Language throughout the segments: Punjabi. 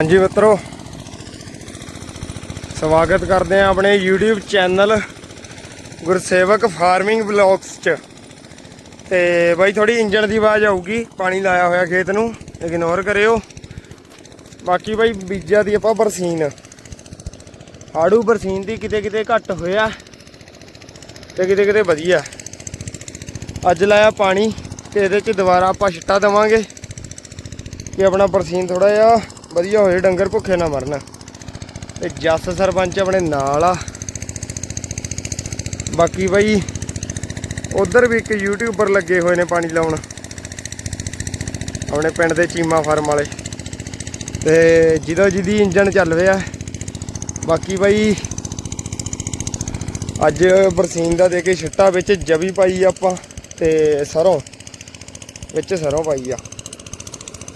ਹਾਂਜੀ ਮਿੱਤਰੋ, ਸਵਾਗਤ ਕਰਦੇ ਆ ਆਪਣੇ YouTube channel Gursewak farming blogs ਚ। ਤੇ ਬਾਈ ਥੋੜੀ ਇੰਜਣ ਦੀ ਆਵਾਜ਼ ਆਊਗੀ, ਪਾਣੀ ਲਾਇਆ ਹੋਇਆ ਖੇਤ ਨੂੰ ਇਗਨੋਰ ਕਰਿਓ। ਬਾਕੀ ਬਾਈ, ਬੀਜਾਂ ਦੀ ਆਪਾਂ ਬਰਸੀਨ। ਆੜੂ ਬਰਸੀਨ ਦੀ ਕਿਤੇ ਕਿਤੇ ਘੱਟ ਹੋਇਆ ਤੇ ਕਿਤੇ ਕਿਤੇ ਵਧੀਆ। ਅੱਜ ਲਾਇਆ ਪਾਣੀ ਤੇ ਇਹਦੇ ਚ ਦੁਬਾਰਾ ਆਪਾਂ ਛਿੱਟਾ ਦੇਵਾਂਗੇ ਕਿ ਆਪਣਾ ਬਰਸੀਨ ਥੋੜਾ ਜਿਹਾ ਵਧੀਆ ਹੋਏ, ਡੰਗਰ ਭੁੱਖੇ ਨਾ ਮਰਨ। ਤੇ ਜੱਸ ਸਰਪੰਚ ਆਪਣੇ ਨਾਲ ਆ। ਬਾਕੀ ਬਾਈ, ਉਧਰ ਵੀ ਇੱਕ ਯੂਟਿਊਬਰ ਲੱਗੇ ਹੋਏ ਨੇ ਪਾਣੀ ਲਾਉਣ। ਆਪਣੇ ਪਿੰਡ ਦੇ ਚੀਮਾ ਫਾਰਮ ਵਾਲੇ। ਤੇ ਜਿਹਦਾ ਜਿਹਦੀ ਇੰਜਨ ਚੱਲ ਰਿਹਾ। ਬਾਕੀ ਬਾਈ, ਅੱਜ ਬਰਸੀਨ ਦਾ ਦੇ ਕੇ ਛਿੱਟਾ ਵਿੱਚ ਜਵੀ ਪਾਈ ਆਪਾਂ, ਤੇ ਸਰੋਂ। ਵਿੱਚ ਸਰੋਂ ਪਾਈ ਆ।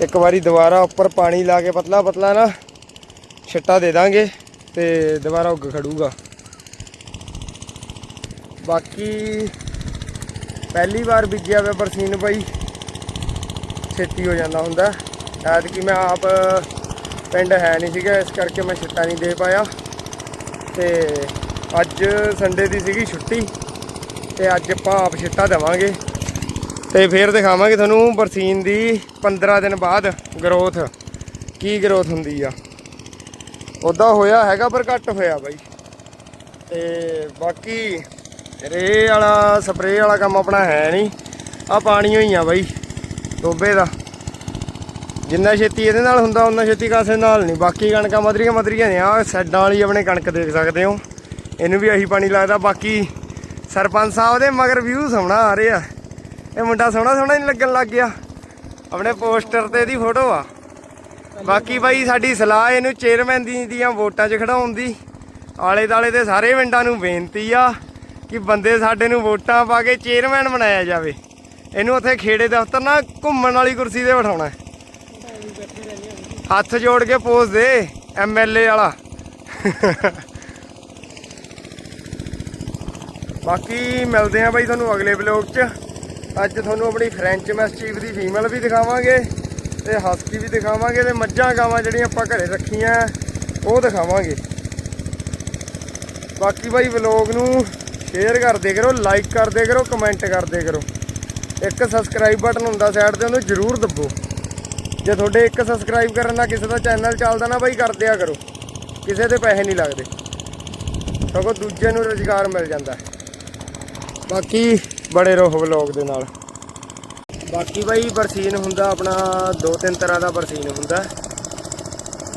ਇੱਕ ਵਾਰੀ ਦੁਬਾਰਾ ਉੱਪਰ ਪਾਣੀ ਲਾ ਕੇ ਪਤਲਾ ਪਤਲਾ ਨਾ ਛਿੱਟਾ ਦੇ ਦਾਂਗੇ ਤੇ ਦੁਬਾਰਾ ਉੱਗ ਖੜੂਗਾ। ਬਾਕੀ ਪਹਿਲੀ ਵਾਰ ਬੀਜਿਆ ਵੇ ਬਰਸੀਨ ਬਾਈ, ਛੇਤੀ ਹੋ ਜਾਂਦਾ ਹੁੰਦਾ। ਐਤਕੀ ਮੈਂ ਆਪ ਪਿੰਡ ਹੈ ਨਹੀਂ ਸੀਗਾ, ਇਸ ਕਰਕੇ ਮੈਂ ਛਿੱਟਾ ਨਹੀਂ ਦੇ ਪਾਇਆ। ਤੇ ਅੱਜ ਸੰਡੇ ਦੀ ਸੀਗੀ ਛੁੱਟੀ, ਤੇ ਅੱਜ ਆਪਾਂ ਆਪ ਛਿੱਟਾ ਦੇਵਾਂਗੇ। ਤੇ ਫਿਰ ਦਿਖਾਵਾਂਗੇ ਤੁਹਾਨੂੰ ਬਰਸੀਨ ਦੀ 15 ਦਿਨ ਬਾਅਦ ਗਰੋਥ ਕੀ ਗਰੋਥ ਹੁੰਦੀ ਆ। ਉਦਾਂ ਹੋਇਆ ਹੈਗਾ ਪਰ ਘੱਟ ਹੋਇਆ ਬਾਈ। ਤੇ ਬਾਕੀ ਰੇ ਵਾਲਾ, ਸਪਰੇਅ ਵਾਲਾ ਕੰਮ ਆਪਣਾ ਹੈ ਨਹੀਂ। ਆ ਪਾਣੀ ਹੋਈ ਆ ਬਾਈ ਟੋਬੇ ਦਾ। ਜਿੰਨਾ ਛੇਤੀ ਇਹਦੇ ਨਾਲ ਹੁੰਦਾ ਉਹਨਾਂ ਛੇਤੀ ਕਾਸੇ ਨਾਲ ਨਹੀਂ। ਬਾਕੀ ਕਣਕਾਂ ਮਦਰੀਆਂ ਮਦਰੀਆਂ ਨੇ। ਆ ਸੈੱਡਾਂ ਵਾਲੀ ਆਪਣੇ ਕਣਕ ਦੇਖ ਸਕਦੇ ਹੋ। ਇਹਨੂੰ ਵੀ ਆਹੀ ਪਾਣੀ ਲੱਗਦਾ। ਬਾਕੀ ਸਰਪੰਚ ਸਾਹਿਬ ਦੇ ਮਗਰ ਵਿਊ ਸੋਹਣਾ ਆ ਰਿਹਾ ਇਹ ਮੁੰਡਾ ਸੋਹਣਾ ਸੋਹਣਾ ਨਹੀਂ ਲੱਗਣ ਲੱਗ ਗਿਆ। ਆਪਣੇ ਪੋਸਟਰ ਤੇ ਇਹਦੀ ਫੋਟੋ ਆ। ਬਾਕੀ ਬਾਈ ਸਾਡੀ ਸਲਾਹ ਇਹਨੂੰ ਚੇਅਰਮੈਨ ਦੀ ਦੀਆਂ ਵੋਟਾਂ 'ਚ ਖੜਾਉਣ ਦੀ। ਆਲੇ ਦਾਲੇ ਦੇ ਸਾਰੇ ਪਿੰਡਾਂ ਨੂੰ ਬੇਨਤੀ ਆ ਕਿ ਬੰਦੇ ਸਾਡੇ ਨੂੰ ਵੋਟਾਂ ਪਾ ਕੇ ਚੇਅਰਮੈਨ ਬਣਾਇਆ ਜਾਵੇ। ਇਹਨੂੰ ਉੱਥੇ ਖੇੜੇ ਦਫ਼ਤਰ ਨਾ ਘੁੰਮਣ ਵਾਲੀ ਕੁਰਸੀ ਤੇ ਬਿਠਾਉਣਾ ਹੱਥ ਜੋੜ ਕੇ ਪੋਜ਼ ਦੇ ਐਮਐਲਏ ਵਾਲਾ। ਬਾਕੀ ਮਿਲਦੇ ਆ ਬਾਈ ਤੁਹਾਨੂੰ ਅਗਲੇ ਵਲੌਗ 'ਚ। ਅੱਜ ਤੁਹਾਨੂੰ ਆਪਣੀ ਫ੍ਰੈਂਚ ਮੈਸਟੀਫ ਦੀ ਫੀਮੇਲ ਵੀ ਦਿਖਾਵਾਂਗੇ ਤੇ ਹਸਕੀ ਵੀ ਦਿਖਾਵਾਂਗੇ ਤੇ ਮੱਝਾਂ ਗਾਵਾਂ ਜਿਹੜੀਆਂ ਆਪਾਂ ਘਰੇ ਰੱਖੀਆਂ, ਉਹ ਦਿਖਾਵਾਂਗੇ। ਬਾਕੀ ਬਾਈ ਵਲੌਗ ਨੂੰ ਸ਼ੇਅਰ ਕਰਦੇ ਕਰੋ ਲਾਈਕ ਕਰਦੇ ਕਰੋ ਕਮੈਂਟ ਕਰਦੇ ਕਰੋ। ਇੱਕ ਸਬਸਕ੍ਰਾਈਬ ਬਟਨ ਹੁੰਦਾ ਸਾਈਡ ਤੇ, ਉਹਨੂੰ ਜ਼ਰੂਰ ਦੱਬੋ। ਜੇ ਤੁਹਾਡੇ ਇੱਕ ਸਬਸਕ੍ਰਾਈਬ ਕਰਨ ਨਾਲ ਕਿਸੇ ਦਾ ਚੈਨਲ ਚੱਲਦਾ ਨਾ ਬਾਈ, ਕਰ ਦਿਆ ਕਰੋ। ਕਿਸੇ ਦੇ ਪੈਸੇ ਨਹੀਂ ਲੱਗਦੇ। ਸਗੋਂ ਦੂਜੇ ਨੂੰ ਰੁਜ਼ਗਾਰ ਮਿਲ ਜਾਂਦਾ। ਬਾਕੀ ਬੜੇ ਰਹੋ ਵਲੌਗ ਦੇ ਨਾਲ। ਬਾਕੀ ਬਾਈ ਬਰਸੀਨ ਹੁੰਦਾ, ਆਪਣਾ ਦੋ ਤਿੰਨ ਤਰ੍ਹਾਂ ਦਾ ਬਰਸੀਨ ਹੁੰਦਾ।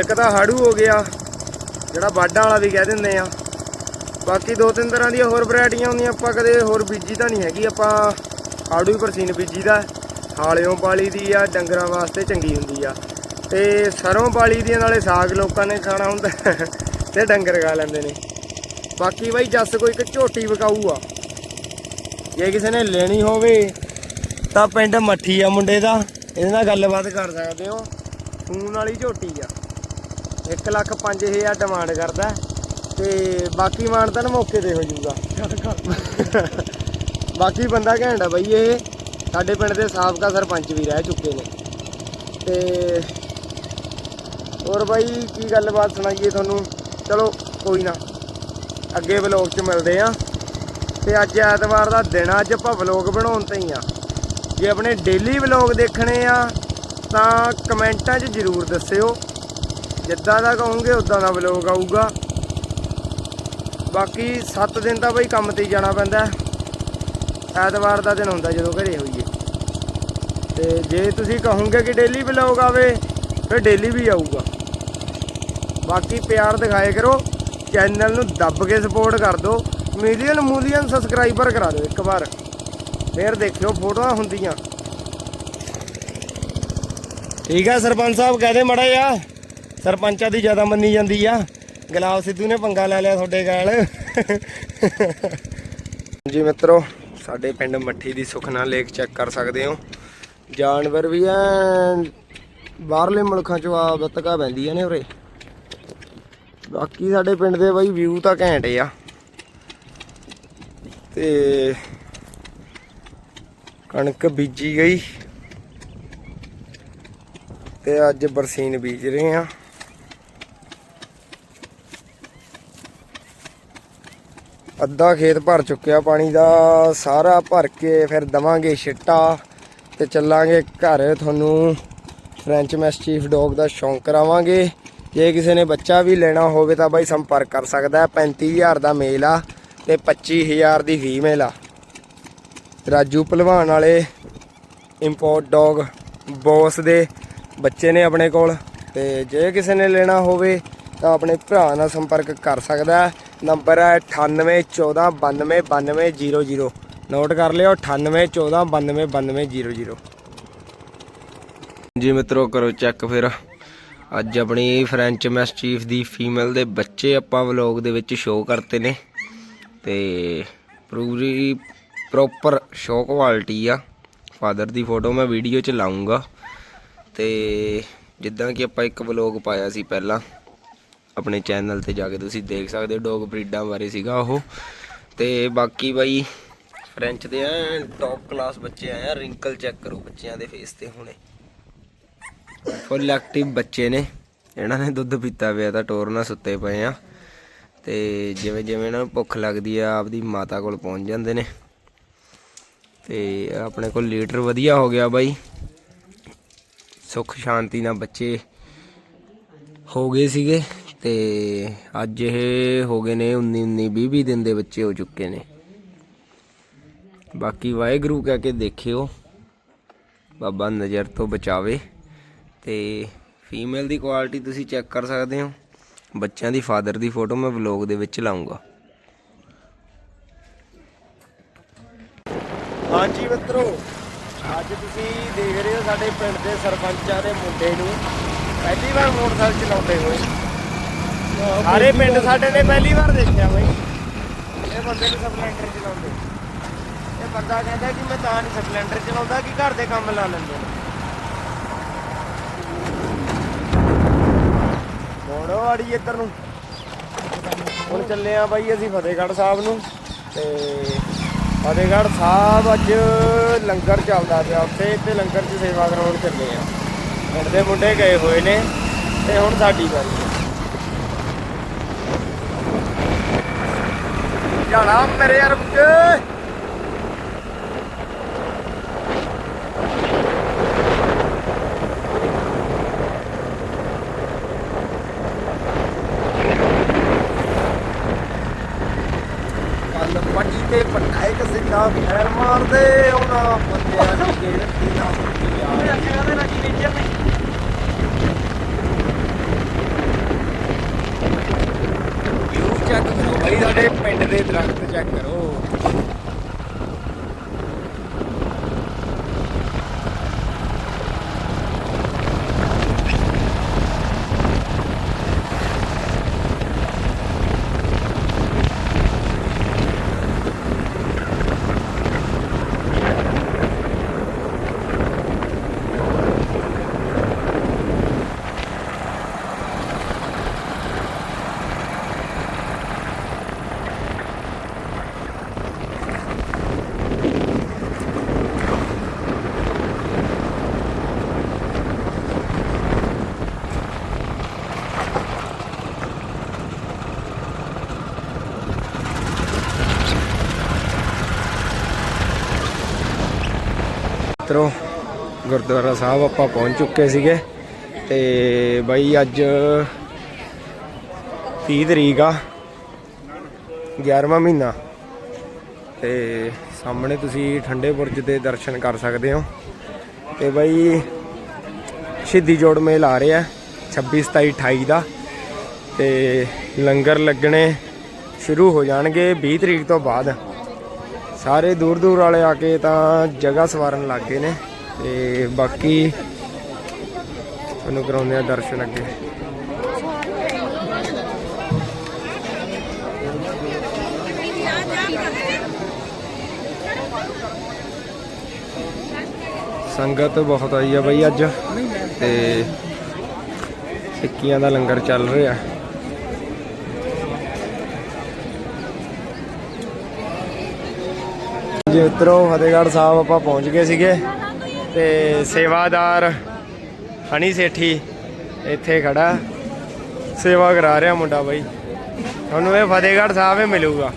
ਇੱਕ ਤਾਂ ਹਾੜੂ ਹੋ ਗਿਆ, ਜਿਹੜਾ ਬਾਡਾ ਵਾਲਾ ਵੀ ਕਹਿ ਦਿੰਦੇ ਆ। ਬਾਕੀ ਦੋ ਤਿੰਨ ਤਰ੍ਹਾਂ ਦੀਆਂ ਹੋਰ ਵੈਰਾਈਟੀਆਂ ਹੁੰਦੀਆਂ, ਆਪਾਂ ਕਦੇ ਹੋਰ ਬੀਜੀ ਤਾਂ ਨਹੀਂ ਹੈਗੀ, ਆਪਾਂ ਹਾੜੂ ਹੀ ਬਰਸੀਨ ਬੀਜੀ ਦਾ ਹਾਲਿਓਂ ਪਾਲੀ ਦੀ ਆ, ਡੰਗਰਾਂ ਵਾਸਤੇ ਚੰਗੀ ਹੁੰਦੀ ਆ। ਤੇ ਸਰੋਂ ਪਾਲੀ ਦੀ ਨਾਲੇ ਸਾਗ ਲੋਕਾਂ ਨੇ ਖਾਣਾ ਹੁੰਦਾ, ਤੇ ਡੰਗਰ ਖਾ ਲੈਂਦੇ ਨੇ। ਬਾਕੀ ਬਾਈ ਜੱਸ ਕੋਈ ਇੱਕ ਝੋਟੀ ਵਿਕਾਊ ਆ। ਜੇ ਕਿਸੇ ਨੇ ਲੈਣੀ ਹੋਵੇ ਤਾਂ ਪਿੰਡ ਮੱਠੀ ਆ ਮੁੰਡੇ ਦਾ। ਇਹਦੇ ਨਾਲ ਗੱਲਬਾਤ ਕਰ ਸਕਦੇ ਹੋ। ਖੂਨ ਵਾਲੀ ਝੋਟੀ ਆ। 1 ਲੱਖ 5000 ਡਿਮਾਂਡ ਕਰਦਾ ਤੇ ਬਾਕੀ ਮਾਨਤਨ ਮੌਕੇ ਤੇ ਹੋ ਜਾਊਗਾ। ਬਾਕੀ ਬੰਦਾ ਘੈਂਟ ਆ ਬਈ ਇਹ। ਸਾਡੇ ਪਿੰਡ ਦੇ ਸਾਬਕਾ ਸਰਪੰਚ ਵੀ ਰਹਿ ਚੁੱਕੇ ਨੇ। ਤੇ ਹੋਰ ਬਾਈ ਕੀ ਗੱਲਬਾਤ ਸੁਣਾਈਏ ਤੁਹਾਨੂੰ? ਚਲੋ ਕੋਈ ਨਾ। ਅੱਗੇ ਵਲੌਗ 'ਚ ਮਿਲਦੇ ਆ ਤੇ ਅੱਜ ਐਤਵਾਰ ਦਾ ਦਿਨ ਅੱਜ ਆਪਾਂ ਵਲੌਗ ਬਣਾਉਣ ਤੇ ਹੀ ਆ। ਜੇ ਆਪਣੇ ਡੇਲੀ ਵਲੌਗ ਦੇਖਣੇ ਆ, ਤਾਂ ਕਮੈਂਟਾਂ 'ਚ ਜ਼ਰੂਰ ਦੱਸਿਓ। ਜਿੱਦਾਂ ਦਾ ਕਹੋਗੇ, ਉਦਾਂ ਦਾ ਵਲੌਗ ਆਊਗਾ। ਬਾਕੀ 7 ਦਿਨ ਤਾਂ ਬਈ ਕੰਮ ਤੇ ਹੀ ਜਾਣਾ ਪੈਂਦਾ। ਐਤਵਾਰ ਦਾ ਦਿਨ ਹੁੰਦਾ ਜਦੋਂ ਘਰੇ ਹੋਈਏ। ਤੇ ਜੇ ਤੁਸੀਂ ਕਹੋਗੇ ਕਿ ਡੇਲੀ ਵਲੌਗ ਆਵੇ, ਫਿਰ ਡੇਲੀ ਵੀ ਆਊਗਾ। ਬਾਕੀ ਪਿਆਰ ਦਿਖਾਏ ਕਰੋ ਚੈਨਲ ਨੂੰ ਦੱਬ ਕੇ ਸਪੋਰਟ ਕਰ ਦਿਓ। ਮਿਲੀਅਨ ਮਿਲੀਅਨ ਸਬਸਕ੍ਰਾਈਬਰ ਕਰਾ ਦਿਓ ਇੱਕ ਵਾਰ। ਫੇਰ ਦੇਖਿਓ ਫੋਟੋਆਂ ਹੁੰਦੀਆਂ। ਠੀਕ ਆ ਸਰਪੰਚ ਸਾਹਿਬ, ਕਹਦੇ ਮੜਾ ਜਾ ਸਰਪੰਚਾਂ ਦੀ ਜ਼ਿਆਦਾ ਮੰਨੀ ਜਾਂਦੀ ਆ। ਗੁਲਾਬ ਸਿੱਧੂ ਨੇ ਪੰਗਾ ਲੈ ਲਿਆ ਤੁਹਾਡੇ ਨਾਲ ਜੀ ਮਿੱਤਰੋ, ਸਾਡੇ ਪਿੰਡ ਮੱਠੀ ਦੀ ਸੁਖਨਾ ਲੇਕ ਚੈੱਕ ਕਰ ਸਕਦੇ ਹੋ। ਜਾਨਵਰ ਵੀ ਐ, ਬਾਹਰਲੇ ਮੁਲਕਾਂ ਚੋਂ ਆ ਬਤਕਾ ਪੈਂਦੀਆਂ ਨੇ ਉਰੇ। ਬਾਕੀ ਸਾਡੇ ਪਿੰਡ ਦੇ ਬਾਈ ਵਿਊ ਤਾਂ ਘੈਂਟ ਆ। ਤੇ ਕਣਕ ਬੀਜੀ ਗਈ ਤੇ ਅੱਜ ਬਰਸੀਨ ਬੀਜ ਰਹੇ ਆ ਅੱਧਾ ਖੇਤ ਭਰ ਚੁੱਕਿਆ ਪਾਣੀ ਦਾ, ਸਾਰਾ ਭਰ ਕੇ ਫਿਰ ਦਵਾਂਗੇ ਛਿੱਟਾ ਤੇ ਚੱਲਾਂਗੇ ਘਰ। ਤੁਹਾਨੂੰ ਫਰੈਂਚ ਮੈਸ ਚੀਫ ਡੌਗ ਦਾ ਸ਼ੌਂਕ ਕਰਾਵਾਂਗੇ। ਜੇ ਕਿਸੇ ਨੇ ਬੱਚਾ ਵੀ ਲੈਣਾ ਹੋਵੇ ਤਾਂ ਬਾਈ ਸੰਪਰਕ ਕਰ ਸਕਦਾ ਹੈ 35000 ਦਾ ਮੇਲ ਆ। ਤੇ 25000 ਦੀ ਫੀਮੇਲ ਆ। ਰਾਜੂ ਭਲਵਾਨ ਵਾਲੇ ਇੰਪੋਰਟ ਡੌਗ ਬੌਸ ਦੇ ਬੱਚੇ ਨੇ ਆਪਣੇ ਕੋਲ। ਤੇ ਜੇ ਕਿਸੇ ਨੇ ਲੈਣਾ ਹੋਵੇ ਤਾਂ ਆਪਣੇ ਭਰਾ ਨਾਲ ਸੰਪਰਕ ਕਰ ਸਕਦਾ ਹੈ। ਨੰਬਰ ਹੈ 9814929200 ਨੋਟ ਕਰ ਲਿਓ 9814929200 ਜੀ ਮਿੱਤਰੋ, ਕਰੋ ਚੈੱਕ ਫਿਰ। ਅੱਜ ਆਪਣੀ ਫ੍ਰੈਂਚ ਮੈਸਚੀਫ ਦੀ ਫੀਮੇਲ ਦੇ ਬੱਚੇ ਆਪਾਂ ਵਲੌਗ ਦੇ ਵਿੱਚ ਸ਼ੋਅ ਕਰਤੇ ਨੇ। ਤੇ ਪੂਰੀ ਪ੍ਰੋਪਰ ਸ਼ੋ ਕੁਆਲਿਟੀ ਆ। ਫਾਦਰ ਦੀ ਫੋਟੋ ਮੈਂ ਵੀਡੀਓ ਚ ਲਾਉਂਗਾ। ਤੇ ਜਿੱਦਾਂ ਕਿ ਆਪਾਂ ਇੱਕ ਵਲੌਗ ਪਾਇਆ ਸੀ ਪਹਿਲਾਂ, ਆਪਣੇ ਚੈਨਲ ਤੇ ਜਾ ਕੇ ਤੁਸੀਂ ਦੇਖ ਸਕਦੇ ਹੋ ਡੌਗ ਬਰੀਡਾਂ ਬਾਰੇ ਸੀਗਾ ਉਹ। ਤੇ ਬਾਕੀ ਬਾਈ ਫ੍ਰੈਂਚ ਦੇ ਐ ਟੌਪ ਕਲਾਸ ਬੱਚੇ ਆਏ ਆ ਰਿੰਕਲ ਚੈੱਕ ਕਰੋ ਬੱਚਿਆਂ ਦੇ ਫੇਸ ਤੇ ਹੁਣੇ। ਫੁੱਲ ਐਕਟਿਵ ਬੱਚੇ ਨੇ, ਇਹਨਾਂ ਨੇ ਦੁੱਧ ਪੀਤਾ ਪਿਆ ਤਾਂ ਟੋਰ ਨਾਲ ਸੁੱਤੇ ਪਏ ਆ। ਤੇ ਜਿਵੇਂ ਜਿਵੇਂ ਇਹਨਾਂ ਨੂੰ ਭੁੱਖ ਲੱਗਦੀ ਆ, ਆਪਦੀ ਮਾਤਾ ਕੋਲ ਪਹੁੰਚ ਜਾਂਦੇ ਨੇ। ਤੇ ਆਪਣੇ ਕੋਲ ਲੀਟਰ ਵਧੀਆ ਹੋ ਗਿਆ ਬਾਈ। ਸੁੱਖ ਸ਼ਾਂਤੀ ਨਾਲ ਬੱਚੇ ਹੋ ਗਏ ਸੀਗੇ ਤੇ ਅੱਜ ਇਹ ਹੋ ਗਏ ਨੇ 19 19 20 20 ਦਿਨ ਦੇ ਬੱਚੇ ਹੋ ਚੁੱਕੇ ਨੇ। ਬਾਕੀ ਵਾਹਿਗੁਰੂ ਕਹਿ ਕੇ ਦੇਖਿਓ, ਬਾਬਾ ਨਜ਼ਰ ਤੋਂ ਬਚਾਵੇ ਤੇ ਫੀਮੇਲ ਦੀ ਕੁਆਲਿਟੀ ਤੁਸੀਂ ਚੈੱਕ ਕਰ ਸਕਦੇ ਹੋ। ਬੱਚਿਆਂ ਦੀ ਫਾਦਰ ਦੀ ਫੋਟੋ ਮੈਂ ਵਲੌਗ ਦੇ ਵਿੱਚ ਲਾਉਂਗਾ। ਹਾਂਜੀ ਮਿੱਤਰੋ, ਅੱਜ ਤੁਸੀਂ ਦੇਖ ਰਹੇ ਹੋ ਸਾਡੇ ਪਿੰਡ ਦੇ ਸਰਪੰਚਾਂ ਦੇ ਮੁੰਡੇ ਨੂੰ ਪਹਿਲੀ ਵਾਰ ਮੋਟਰਸਾਈਕਲ ਚਲਾਉਂਦੇ ਹੋਏ। ਸਾਰੇ ਪਿੰਡ ਸਾਡੇ ਨੇ ਪਹਿਲੀ ਵਾਰ ਦੇਖਿਆ ਬਈ। ਇਹ ਬੰਦੇ ਨੂੰ ਸਪਲੈਂਡਰ ਚਲਾਉਂਦੇ। ਇਹ ਬੰਦਾ ਕਹਿੰਦਾ ਕਿ ਮੈਂ ਤਾਂ ਨਹੀਂ ਸਪਲੈਂਡਰ ਚਲਾਉਂਦਾ ਕਿ ਘਰ ਦੇ ਕੰਮ ਲਾ ਲੈਂਦੇ ਨੇ। ਮੋੜੋ ਆੜੀ ਇੱਧਰ ਨੂੰ। ਹੁਣ ਚੱਲੇ ਆ ਬਾਈ ਅਸੀਂ ਫਤਿਹਗੜ੍ਹ ਸਾਹਿਬ ਨੂੰ ਤੇ ਫਤਿਹਗੜ੍ਹ ਸਾਹਿਬ ਅੱਜ ਲੰਗਰ ਚੱਲਦਾ ਪਿਆ ਉੱਥੇ ਤੇ ਲੰਗਰ 'ਚ ਸੇਵਾ ਕਰਾਉਣ ਚੱਲੇ ਆ। ਪਿੰਡ ਦੇ ਮੁੰਡੇ ਗਏ ਹੋਏ ਨੇ ਤੇ ਹੁਣ ਸਾਡੀ ਵਾਰੀ ਹੈ ਜਾਣਾ ਮੇਰੇ ਯਾਰ ਬੱਚੇ ਕੱਲ ਪੱਟੀ ਤੇ ਪਟਾਏ ਕਿਸੇ ਦਾ ਫੈਰ ਮਾਰਦੇ ਉਹਨਾਂ ਬੰਦਿਆਂ ਦੀ ਗਿਣਤੀ ਨਾ ਹੁੰਦੀ ਆ ਵਿਊ ਚੈੱਕ ਕਰੋ ਬਈ ਸਾਡੇ ਪਿੰਡ ਦੇ ਦਰਖਤ ਚੈੱਕ ਕਰੋ ਮਿੱਤਰੋ, ਗੁਰਦੁਆਰਾ ਸਾਹਿਬ ਆਪਾਂ ਪਹੁੰਚ ਚੁੱਕੇ ਸੀਗੇ ਤੇ ਬਾਈ ਅੱਜ 30 ਤਰੀਕ ਆ 11ਵਾਂ ਮਹੀਨਾ। ਤੇ ਸਾਹਮਣੇ ਤੁਸੀਂ ਠੰਡੇ ਬੁਰਜ ਦੇ ਦਰਸ਼ਨ ਕਰ ਸਕਦੇ ਹੋ। ਤੇ ਬਾਈ ਸ਼ਹੀਦੀ ਜੋੜ ਮੇਲ ਆ ਰਿਹਾ 26 27 28 ਦਾ। ਤੇ ਲੰਗਰ ਲੱਗਣੇ ਸ਼ੁਰੂ ਹੋ ਜਾਣਗੇ 20 ਤਰੀਕ ਤੋਂ ਬਾਅਦ। ਸਾਰੇ ਦੂਰ ਦੂਰ ਵਾਲੇ ਆ ਕੇ ਤਾਂ ਜਗ੍ਹਾ ਸਵਾਰਨ ਲੱਗ ਗਏ ਨੇ ਤੇ ਬਾਕੀ ਤੁਹਾਨੂੰ ਕਰਾਉਂਦੇ ਆ ਦਰਸ਼ਨ ਅੱਗੇ। ਸੰਗਤ ਬਹੁਤ ਆਈ ਆ ਬਈ ਅੱਜ ਤੇ ਟਿੱਕੀਆਂ ਦਾ ਲੰਗਰ ਚੱਲ ਰਿਹਾ। ਜੀ ਮਿੱਤਰੋ ਫਤਿਹਗੜ੍ਹ ਸਾਹਿਬ ਆਪਾਂ ਪਹੁੰਚ ਗਏ ਸੀਗੇ ਤੇ ਸੇਵਾਦਾਰ ਹਣੀ ਸੇਠੀ ਇੱਥੇ ਖੜਾ। ਸੇਵਾ ਕਰਾ ਰਿਹਾ ਮੁੰਡਾ ਬਾਈ। ਤੁਹਾਨੂੰ ਇਹ ਫਤਿਹਗੜ੍ਹ ਸਾਹਿਬ ਹੀ ਮਿਲੂਗਾ।